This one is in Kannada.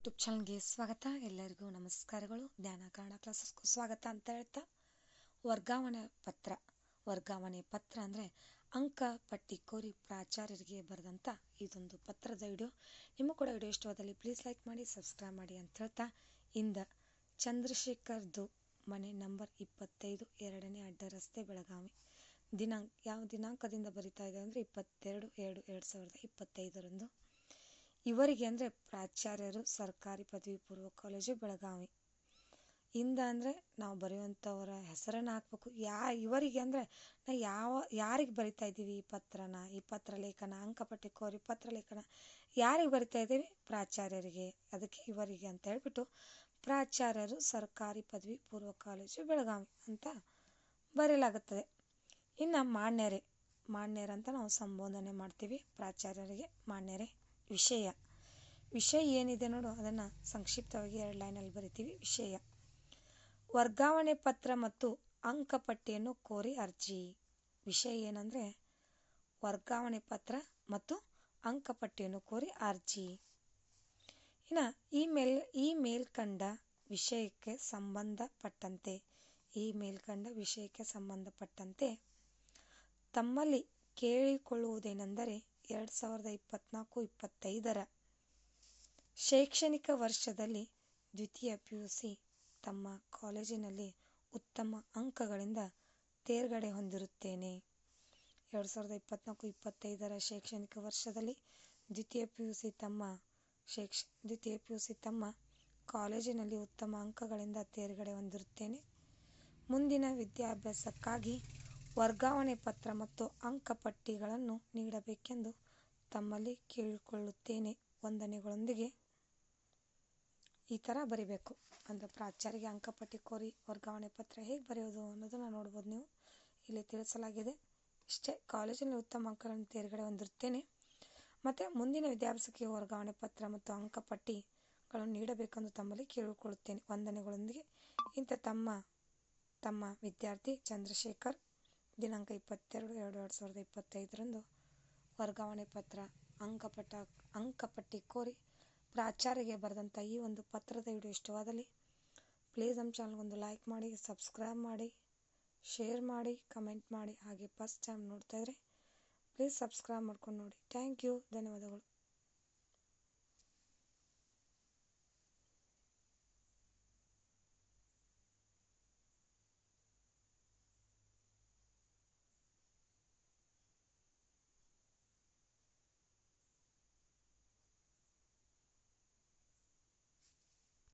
ಯೂಟ್ಯೂಬ್ ಚಾನಲ್ಗೆ ಸ್ವಾಗತ. ಎಲ್ಲರಿಗೂ ನಮಸ್ಕಾರಗಳು. ಜ್ಞಾನ ಕನ್ನಡ ಕ್ಲಾಸಸ್ಗೂ ಸ್ವಾಗತ ಅಂತ ಹೇಳ್ತಾ. ವರ್ಗಾವಣೆ ಪತ್ರ. ವರ್ಗಾವಣೆ ಪತ್ರ ಅಂದರೆ ಅಂಕ, ಪಟ್ಟಿ, ಕೋರಿ ಪ್ರಾಚಾರ್ಯರಿಗೆ ಬರೆದಂಥ ಇದೊಂದು ಪತ್ರದ ವಿಡಿಯೋ ನಿಮಗೂ ಕೂಡ ವಿಡಿಯೋ ಇಷ್ಟವಾದಲ್ಲಿ ಪ್ಲೀಸ್ ಲೈಕ್ ಮಾಡಿ ಸಬ್ಸ್ಕ್ರೈಬ್ ಮಾಡಿ ಅಂತ ಹೇಳ್ತಾ. ಇಂದ ಚಂದ್ರಶೇಖರ್ದು ಮನೆ ನಂಬರ್ ಇಪ್ಪತ್ತೈದು, ಎರಡನೇ ಅಡ್ಡ ರಸ್ತೆ ಬೆಳಗಾವಿ. ದಿನಾಂಕ, ಯಾವ ದಿನಾಂಕದಿಂದ ಬರಿತಾ ಇದೆ ಅಂದರೆ ಇಪ್ಪತ್ತೆರಡು ಎರಡು ಎರಡು ಸಾವಿರದ ಇಪ್ಪತ್ತೈದರಂದು. ಇವರಿಗೆ ಅಂದರೆ ಪ್ರಾಚಾರ್ಯರು, ಸರ್ಕಾರಿ ಪದವಿ ಪೂರ್ವ ಕಾಲೇಜು, ಬೆಳಗಾವಿ. ಇಂದ ಅಂದರೆ ನಾವು ಬರೆಯುವಂಥವರ ಹೆಸರನ್ನು ಹಾಕಬೇಕು. ಯಾ, ಇವರಿಗೆ ಅಂದರೆ ನಾ ಯಾವ, ಯಾರಿಗೆ ಬರಿತಾ ಇದ್ದೀವಿ? ಈ ಪತ್ರನ, ಈ ಪತ್ರ ಲೇಖನ, ಅಂಕಪಟ್ಟಿ ಕೋರಿ ಪತ್ರ ಲೇಖನ ಯಾರಿಗೆ ಬರಿತಾ ಇದ್ದೀವಿ? ಪ್ರಾಚಾರ್ಯರಿಗೆ. ಅದಕ್ಕೆ ಇವರಿಗೆ ಅಂತ ಹೇಳ್ಬಿಟ್ಟು ಪ್ರಾಚಾರ್ಯರು ಸರ್ಕಾರಿ ಪದವಿ ಪೂರ್ವ ಕಾಲೇಜು, ಬೆಳಗಾವಿ ಅಂತ ಬರೆಯಲಾಗುತ್ತದೆ. ಇನ್ನು ಮಾನ್ಯರೇ, ಮಾನ್ಯರಂತ ನಾವು ಸಂಬೋಧನೆ ಮಾಡ್ತೀವಿ. ಪ್ರಾಚಾರ್ಯರಿಗೆ ಮಾನ್ಯರೇ. ವಿಷಯ. ವಿಷಯ ಏನಿದೆ ನೋಡು, ಅದನ್ನು ಸಂಕ್ಷಿಪ್ತವಾಗಿ ಎರಡು ಲೈನಲ್ಲಿ ಬರಿತೀವಿ. ವಿಷಯ. ವರ್ಗಾವಣೆ ಪತ್ರ ಮತ್ತು ಅಂಕಪಟ್ಟಿಯನ್ನು ಕೋರಿ ಅರ್ಜಿ. ವಿಷಯ ಏನಂದರೆ, ವರ್ಗಾವಣೆ ಪತ್ರ ಮತ್ತು ಅಂಕಪಟ್ಟಿಯನ್ನು ಕೋರಿ ಅರ್ಜಿ. ಇನ್ನು ಈ ಮೇಲ್ ಈ ಮೇಲ್ಕಂಡ ವಿಷಯಕ್ಕೆ ಸಂಬಂಧಪಟ್ಟಂತೆ ಈ ಮೇಲ್ಕಂಡ ವಿಷಯಕ್ಕೆ ಸಂಬಂಧಪಟ್ಟಂತೆ ತಮ್ಮಲ್ಲಿ ಕೇಳಿಕೊಳ್ಳುವುದೇನೆಂದರೆ ಎರಡು ಸಾವಿರದ ಇಪ್ಪತ್ತ್ನಾಲ್ಕು ಇಪ್ಪತ್ತೈದರ ಶೈಕ್ಷಣಿಕ ವರ್ಷದಲ್ಲಿ ದ್ವಿತೀಯ ಪಿ ಯು ಸಿ ತಮ್ಮ ಕಾಲೇಜಿನಲ್ಲಿ ಉತ್ತಮ ಅಂಕಗಳಿಂದ ತೇರ್ಗಡೆ ಹೊಂದಿರುತ್ತೇನೆ. ಎರಡು ಸಾವಿರದ ಇಪ್ಪತ್ತ್ನಾಲ್ಕು ಇಪ್ಪತ್ತೈದರ ಶೈಕ್ಷಣಿಕ ವರ್ಷದಲ್ಲಿ ದ್ವಿತೀಯ ಪಿ ಯು ಸಿ ತಮ್ಮ ಶೈಕ್ಷ, ದ್ವಿತೀಯ ಪಿ ಯು ಸಿ ತಮ್ಮ ಕಾಲೇಜಿನಲ್ಲಿ ಉತ್ತಮ ಅಂಕಗಳಿಂದ ತೇರ್ಗಡೆ ಹೊಂದಿರುತ್ತೇನೆ. ಮುಂದಿನ ವಿದ್ಯಾಭ್ಯಾಸಕ್ಕಾಗಿ ವರ್ಗಾವಣೆ ಪತ್ರ ಮತ್ತು ಅಂಕಪಟ್ಟಿಗಳನ್ನು ನೀಡಬೇಕೆಂದು ತಮ್ಮಲ್ಲಿ ಕೇಳಿಕೊಳ್ಳುತ್ತೇನೆ. ವಂದನೆಗಳೊಂದಿಗೆ. ಈ ಥರ ಬರಿಬೇಕು. ಅಂದರೆ ಪ್ರಾಚಾರ್ಯಗೆ ಅಂಕಪಟ್ಟಿ ಕೋರಿ ವರ್ಗಾವಣೆ ಪತ್ರ ಹೇಗೆ ಬರೆಯೋದು ಅನ್ನೋದನ್ನು ನೋಡ್ಬೋದು ನೀವು. ಇಲ್ಲಿ ತಿಳಿಸಲಾಗಿದೆ. ಇಷ್ಟೇ, ಕಾಲೇಜಿನಲ್ಲಿ ಉತ್ತಮ ಅಂಕಗಳನ್ನು ತೇರ್ಗಡೆ ಹೊಂದಿರುತ್ತೇನೆ. ಮತ್ತು ಮುಂದಿನ ವಿದ್ಯಾಭ್ಯಾಸಕ್ಕೆ ವರ್ಗಾವಣೆ ಪತ್ರ ಮತ್ತು ಅಂಕಪಟ್ಟಿಗಳನ್ನು ನೀಡಬೇಕೆಂದು ತಮ್ಮಲ್ಲಿ ಕೇಳಿಕೊಳ್ಳುತ್ತೇನೆ. ವಂದನೆಗಳೊಂದಿಗೆ. ಇಂಥ ತಮ್ಮ ತಮ್ಮ ವಿದ್ಯಾರ್ಥಿ ಚಂದ್ರಶೇಖರ್. ದಿನಾಂಕ ಇಪ್ಪತ್ತೆರಡು, ಎರಡು ಎರಡು ಸಾವಿರದ ಇಪ್ಪತ್ತೈದರಂದು ವರ್ಗಾವಣೆ ಪತ್ರ. ಅಂಕಪಟ್ಟ, ಅಂಕಪಟ್ಟಿ ಕೋರಿ ಪ್ರಾಚಾರ್ಯಗೆ ಬರೆದಂಥ ಈ ಒಂದು ಪತ್ರದ ವಿಡಿಯೋ ಇಷ್ಟವಾದಲ್ಲಿ ಪ್ಲೀಸ್ ನಮ್ಮ ಚಾನಲ್ಗೊಂದು ಲೈಕ್ ಮಾಡಿ ಸಬ್ಸ್ಕ್ರೈಬ್ ಮಾಡಿ ಶೇರ್ ಮಾಡಿ ಕಮೆಂಟ್ ಮಾಡಿ, ಹಾಗೆ ಫಸ್ಟ್ ಟೈಮ್ ನೋಡ್ತಾ ಇದ್ರೆ ಪ್ಲೀಸ್ ಸಬ್ಸ್ಕ್ರೈಬ್ ಮಾಡ್ಕೊಂಡು ನೋಡಿ. ಥ್ಯಾಂಕ್ ಯು ಧನ್ಯವಾದಗಳು.